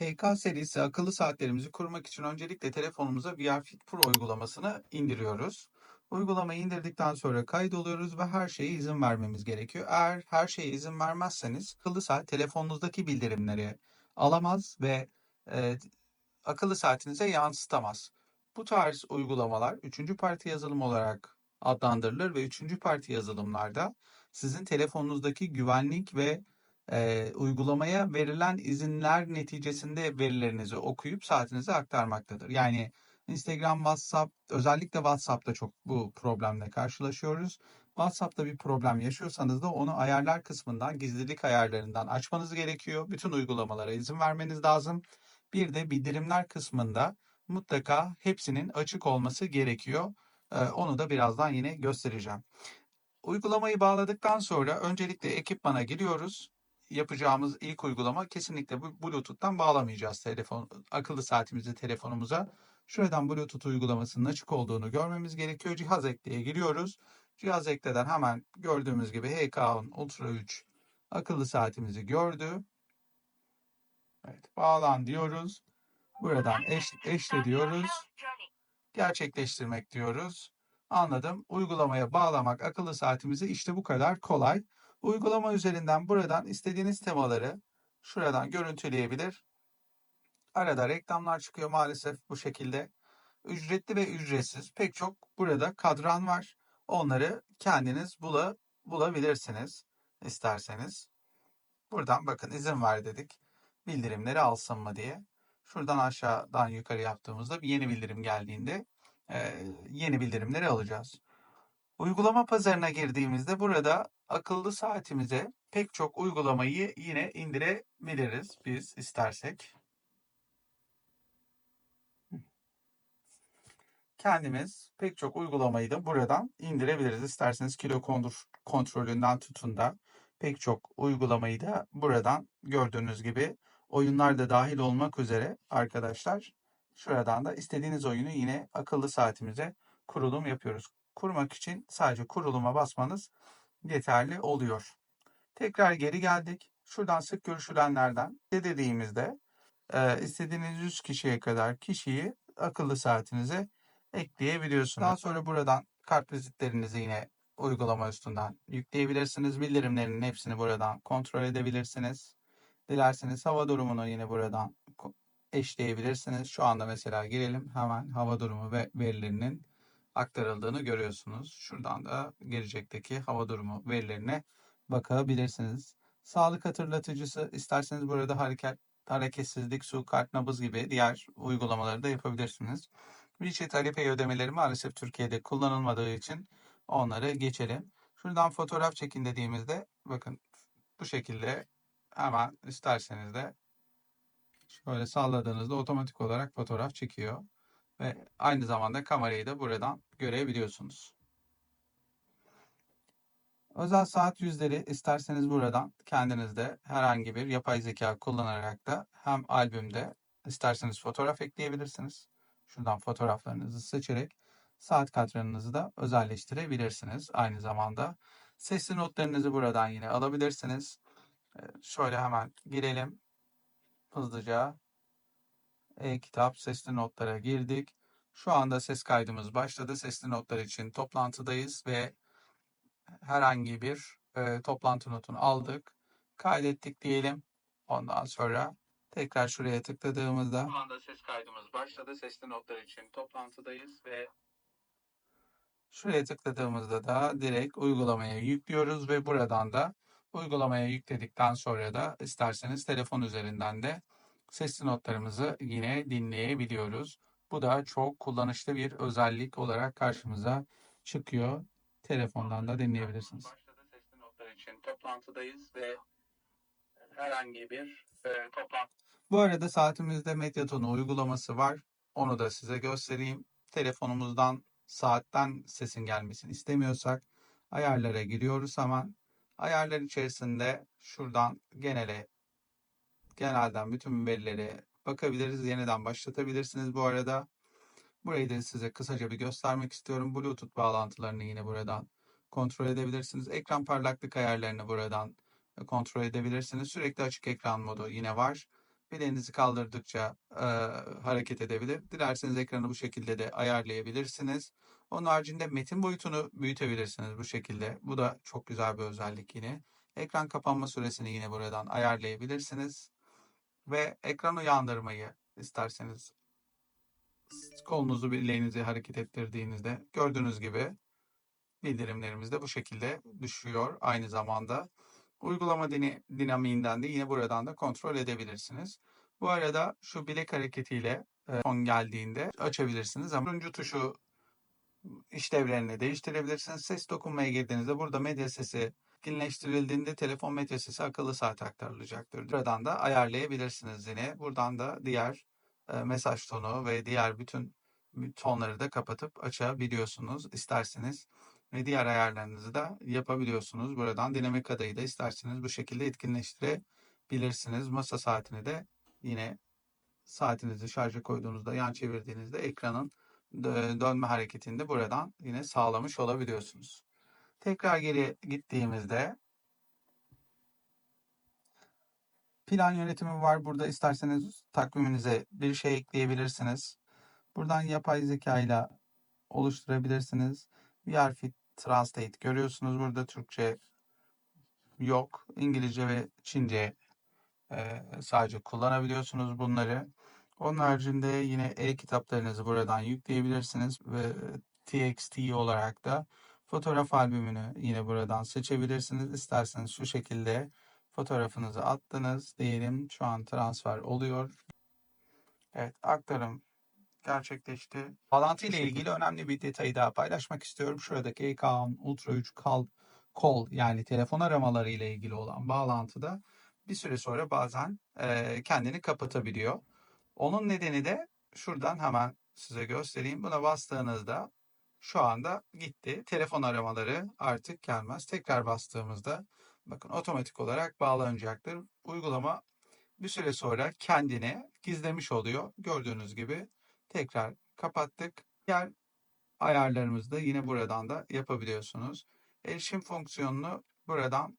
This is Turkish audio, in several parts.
HK serisi akıllı saatlerimizi kurmak için öncelikle telefonumuza VR Fit Pro uygulamasını indiriyoruz. Uygulamayı indirdikten sonra kaydoluyoruz ve her şeye izin vermemiz gerekiyor. Eğer her şeye izin vermezseniz akıllı saat telefonunuzdaki bildirimleri alamaz ve e, akıllı saatinize yansıtamaz. Bu tarz uygulamalar üçüncü parti yazılım olarak adlandırılır ve üçüncü parti yazılımlarda sizin telefonunuzdaki güvenlik ve e, uygulamaya verilen izinler neticesinde verilerinizi okuyup saatinize aktarmaktadır. Yani Instagram, WhatsApp, özellikle WhatsApp'ta çok bu problemle karşılaşıyoruz. WhatsApp'ta bir problem yaşıyorsanız da onu ayarlar kısmından, gizlilik ayarlarından açmanız gerekiyor. Bütün uygulamalara izin vermeniz lazım. Bir de bildirimler kısmında mutlaka hepsinin açık olması gerekiyor. Onu da birazdan yine göstereceğim. Uygulamayı bağladıktan sonra öncelikle ekipmana giriyoruz. Yapacağımız ilk uygulama kesinlikle bu Bluetooth'tan bağlamayacağız telefon akıllı saatimizi telefonumuza. Şuradan Bluetooth uygulamasının açık olduğunu görmemiz gerekiyor. Cihaz ekleye giriyoruz. Cihaz ekleden hemen gördüğümüz gibi HK10 Ultra 3 akıllı saatimizi gördü. Evet, bağlan diyoruz. Buradan eş, eşle diyoruz. Gerçekleştirmek diyoruz. Anladım. Uygulamaya bağlamak akıllı saatimizi işte bu kadar kolay. Uygulama üzerinden buradan istediğiniz temaları şuradan görüntüleyebilir. Arada reklamlar çıkıyor maalesef bu şekilde. Ücretli ve ücretsiz pek çok burada kadran var. Onları kendiniz bula, bulabilirsiniz isterseniz. Buradan bakın izin ver dedik. Bildirimleri alsın mı diye. Şuradan aşağıdan yukarı yaptığımızda bir yeni bildirim geldiğinde e, yeni bildirimleri alacağız. Uygulama pazarına girdiğimizde burada akıllı saatimize pek çok uygulamayı yine indirebiliriz biz istersek. Kendimiz pek çok uygulamayı da buradan indirebiliriz. İsterseniz kilo kontrolünden tutun da pek çok uygulamayı da buradan gördüğünüz gibi oyunlar da dahil olmak üzere arkadaşlar şuradan da istediğiniz oyunu yine akıllı saatimize kurulum yapıyoruz. Kurmak için sadece kuruluma basmanız yeterli oluyor. Tekrar geri geldik. Şuradan sık görüşülenlerden dediğimizde e, istediğiniz 100 kişiye kadar kişiyi akıllı saatinize ekleyebiliyorsunuz. Daha sonra buradan kart vizitlerinizi yine uygulama üstünden yükleyebilirsiniz. Bildirimlerinin hepsini buradan kontrol edebilirsiniz. Dilerseniz hava durumunu yine buradan eşleyebilirsiniz. Şu anda mesela girelim. Hemen hava durumu ve verilerinin aktarıldığını görüyorsunuz. Şuradan da gelecekteki hava durumu verilerine bakabilirsiniz. Sağlık hatırlatıcısı isterseniz burada hareket, hareketsizlik, su, kart, nabız gibi diğer uygulamaları da yapabilirsiniz. WeChat Alipay ödemeleri maalesef Türkiye'de kullanılmadığı için onları geçelim. Şuradan fotoğraf çekin dediğimizde bakın bu şekilde hemen isterseniz de şöyle salladığınızda otomatik olarak fotoğraf çekiyor. Ve aynı zamanda kamerayı da buradan görebiliyorsunuz. Özel saat yüzleri isterseniz buradan kendinizde herhangi bir yapay zeka kullanarak da hem albümde isterseniz fotoğraf ekleyebilirsiniz. Şuradan fotoğraflarınızı seçerek saat kadranınızı da özelleştirebilirsiniz. Aynı zamanda sesli notlarınızı buradan yine alabilirsiniz. Ee, şöyle hemen girelim. Hızlıca e-kitap sesli notlara girdik. Şu anda ses kaydımız başladı. Sesli notlar için toplantıdayız ve herhangi bir e, toplantı notunu aldık. Kaydettik diyelim. Ondan sonra tekrar şuraya tıkladığımızda Şu anda ses kaydımız başladı. Sesli notlar için toplantıdayız ve şuraya tıkladığımızda da direkt uygulamaya yüklüyoruz ve buradan da uygulamaya yükledikten sonra da isterseniz telefon üzerinden de sesli notlarımızı yine dinleyebiliyoruz. Bu da çok kullanışlı bir özellik olarak karşımıza çıkıyor. Telefondan da dinleyebilirsiniz. başladı. Sesli notlar için toplantıdayız ve herhangi bir e, toplantı Bu arada saatimizde Medyatonu uygulaması var. Onu da size göstereyim. Telefonumuzdan saatten sesin gelmesini istemiyorsak ayarlara giriyoruz hemen. Ayarlar içerisinde şuradan genele genelden bütün verileri bakabiliriz. Yeniden başlatabilirsiniz bu arada. Burayı da size kısaca bir göstermek istiyorum. Bluetooth bağlantılarını yine buradan kontrol edebilirsiniz. Ekran parlaklık ayarlarını buradan kontrol edebilirsiniz. Sürekli açık ekran modu yine var. Bileğinizi kaldırdıkça e, hareket edebilir. Dilerseniz ekranı bu şekilde de ayarlayabilirsiniz. Onun haricinde metin boyutunu büyütebilirsiniz bu şekilde. Bu da çok güzel bir özellik yine. Ekran kapanma süresini yine buradan ayarlayabilirsiniz. Ve ekran uyandırmayı isterseniz kolunuzu bileğinizi hareket ettirdiğinizde gördüğünüz gibi bildirimlerimiz de bu şekilde düşüyor aynı zamanda. Uygulama dini, dinamiğinden de yine buradan da kontrol edebilirsiniz. Bu arada şu bilek hareketiyle e, son geldiğinde açabilirsiniz ama turuncu tuşu işlevlerini değiştirebilirsiniz. Ses dokunmaya girdiğinizde burada medya sesi etkinleştirildiğinde telefon medya sesi akıllı saat aktarılacaktır. Buradan da ayarlayabilirsiniz yine. Buradan da diğer e, mesaj tonu ve diğer bütün tonları da kapatıp açabiliyorsunuz isterseniz. Ve diğer ayarlarınızı da yapabiliyorsunuz. Buradan dinamik adayı da isterseniz bu şekilde etkinleştirebilirsiniz. Masa saatini de yine saatinizi şarja koyduğunuzda yan çevirdiğinizde ekranın dö- dönme hareketini de buradan yine sağlamış olabiliyorsunuz. Tekrar geri gittiğimizde plan yönetimi var. Burada isterseniz takviminize bir şey ekleyebilirsiniz. Buradan yapay zeka ile oluşturabilirsiniz. VR Fit Translate görüyorsunuz. Burada Türkçe yok. İngilizce ve Çince e, sadece kullanabiliyorsunuz bunları. Onun haricinde yine e-kitaplarınızı buradan yükleyebilirsiniz ve TXT olarak da fotoğraf albümünü yine buradan seçebilirsiniz. İsterseniz şu şekilde fotoğrafınızı attınız diyelim. Şu an transfer oluyor. Evet aktarım gerçekleşti. Bağlantı ile ilgili önemli bir detayı daha paylaşmak istiyorum. Şuradaki EKA'nın Ultra 3 Call, Call yani telefon aramaları ile ilgili olan bağlantıda bir süre sonra bazen e, kendini kapatabiliyor. Onun nedeni de şuradan hemen size göstereyim. Buna bastığınızda şu anda gitti. Telefon aramaları artık gelmez. Tekrar bastığımızda bakın otomatik olarak bağlanacaktır. Uygulama bir süre sonra kendini gizlemiş oluyor. Gördüğünüz gibi tekrar kapattık. Diğer ayarlarımızı da yine buradan da yapabiliyorsunuz. Erişim fonksiyonunu buradan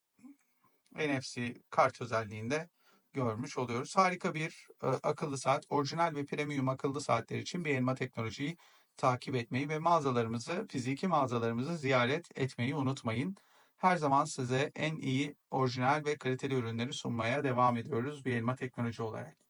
NFC kart özelliğinde görmüş oluyoruz. Harika bir e, akıllı saat. Orijinal ve premium akıllı saatler için bir elma teknolojiyi takip etmeyi ve mağazalarımızı, fiziki mağazalarımızı ziyaret etmeyi unutmayın. Her zaman size en iyi, orijinal ve kaliteli ürünleri sunmaya devam ediyoruz bir elma teknoloji olarak.